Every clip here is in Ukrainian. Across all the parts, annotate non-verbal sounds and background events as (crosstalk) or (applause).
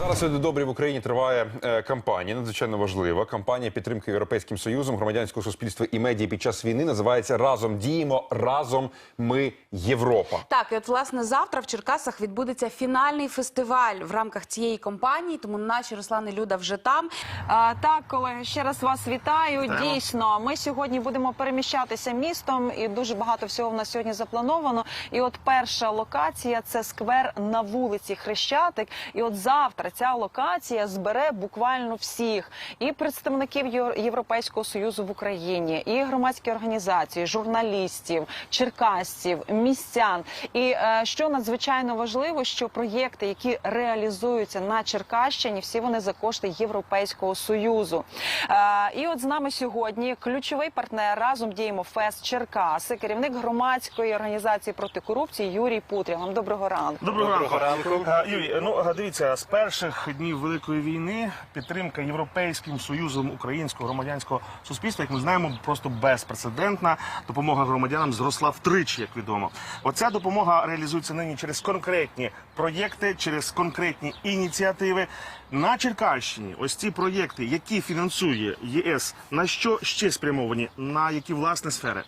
Зараз люди добрі в Україні триває е, кампанія, надзвичайно важлива. Кампанія підтримки Європейським Союзом, громадянського суспільства і медіа під час війни називається Разом діємо, разом ми Європа. Так, і от власне завтра в Черкасах відбудеться фінальний фестиваль в рамках цієї кампанії. Тому наші Руслан і Люда вже там. А, так, колеги, ще раз вас вітаю. Дійсно, ми сьогодні будемо переміщатися містом, і дуже багато всього в нас сьогодні заплановано. І от перша локація це сквер на вулиці Хрещатик. І от завтра ця локація збере буквально всіх і представників Європейського союзу в Україні, і громадські організації, журналістів, черкасців, містян. І е, що надзвичайно важливо, що проєкти, які реалізуються на Черкащині, всі вони за кошти Європейського союзу. Е, і от з нами сьогодні ключовий партнер разом діємо Фест Черкаси, керівник громадської організації проти корупції Юрій Путря. Вам доброго ранку. Доброго, ранку. Е, Юрій, ну дивіться, з перших днів Великої війни підтримка Європейським Союзом українського громадянського суспільства, як ми знаємо, просто безпрецедентна. Допомога громадянам зросла втричі, як відомо. Оця допомога реалізується нині через конкретні проєкти, через конкретні ініціативи. На Черкащині ось ці проєкти, які фінансує ЄС, на що ще спрямовані, на які власне сфери?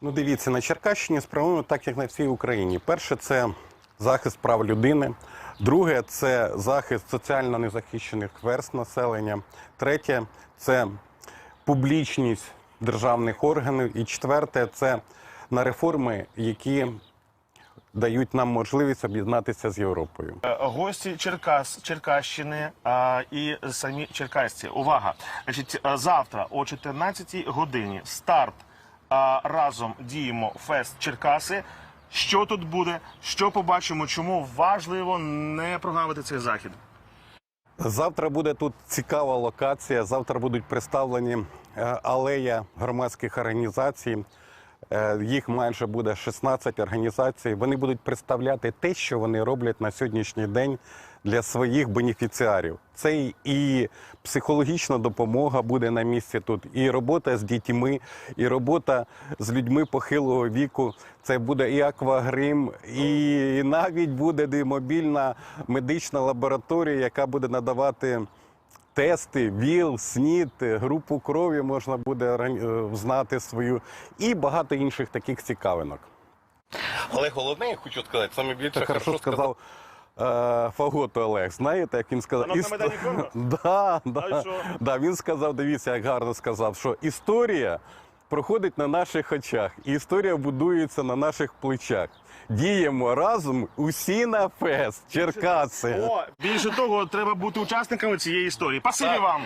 Ну, дивіться, на Черкащині спрямовано так, як на всій Україні. Перше це захист прав людини. Друге це захист соціально незахищених верст населення. Третє це публічність державних органів. І четверте це на реформи, які дають нам можливість об'єднатися з Європою. Е, Гості Черкас, Черкащини а, і самі черкасці. Увага! Значить, е, завтра о 14 годині старт а, разом діємо фест Черкаси. Що тут буде? Що побачимо? Чому важливо не прогавити цей захід? Завтра буде тут цікава локація. Завтра будуть представлені е, алея громадських організацій. Е, Їх майже буде 16 організацій. Вони будуть представляти те, що вони роблять на сьогоднішній день для своїх бенефіціарів. Це і- і психологічна допомога буде на місці тут, і робота з дітьми, і робота з людьми похилого віку. Це буде і аквагрим, і навіть буде мобільна медична лабораторія, яка буде надавати тести, ВІЛ, СНІД, групу крові можна буде е, знати свою, і багато інших таких цікавинок. Але головне, я хочу сказати, саме більше хорошо сказав е, Фаготу Олег. Знаєте, як він сказав? «Іс- (laughs) Да, да, да, він сказав, дивіться, як гарно сказав, що історія проходить на наших очах, і історія будується на наших плечах. Діємо разом усі на фест, Черкаси. О, більше того, треба бути учасниками цієї історії. Пасибі вам!